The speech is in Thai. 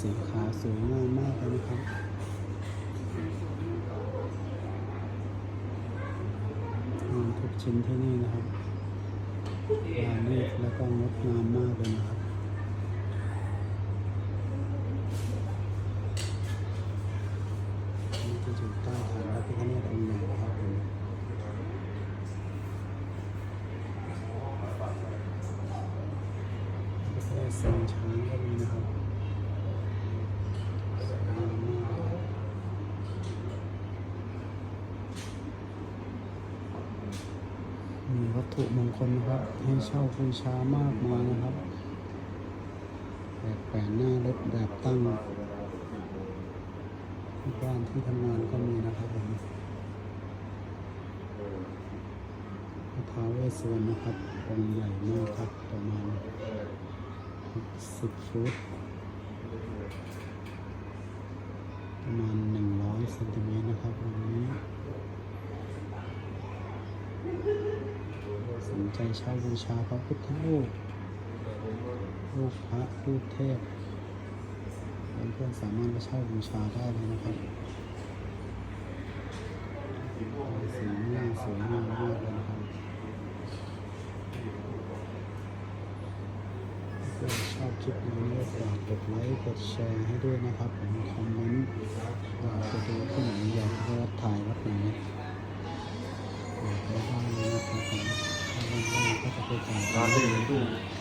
สีขาวสวยงามมากเลยนะครับงานทุกชิ้นที่นี่นะครับงานนี้แล้วก็งดงามมากเลยนะครับนี่จะอยู่ใต้ฐานพระพิฆเนศองค์ใหญ่นะครับผมพระพิฆเนศทรงช้างก็มีนะครับสวยงามมากเลยมี วัตถุมงคลนะครับ ให้เช่าบูชามากมายนะครับแบบแปะหน้ารถแบบตั้งที่บ้านที่ทำงานก็มีนะครับผมพระท้าวเวสวรรณนะครับองค์ใหญ่มากครับประมาณ60ฟุตประมาณ100เซนติเมตรนะครับองนี้ สนใจเช่าบูชาพระพุทธรูปรูปพระรูปเทพเพื่อนๆสามารถมาเช่าบูชาได้เลยนะครับสีหน้าสวยงามมากเลยนะครับเพื่อนชอบคลิปนี้ก็ฝากกดไลค์กดแชร์ให้ด้วยนะครับผมคอมเม บอกไว้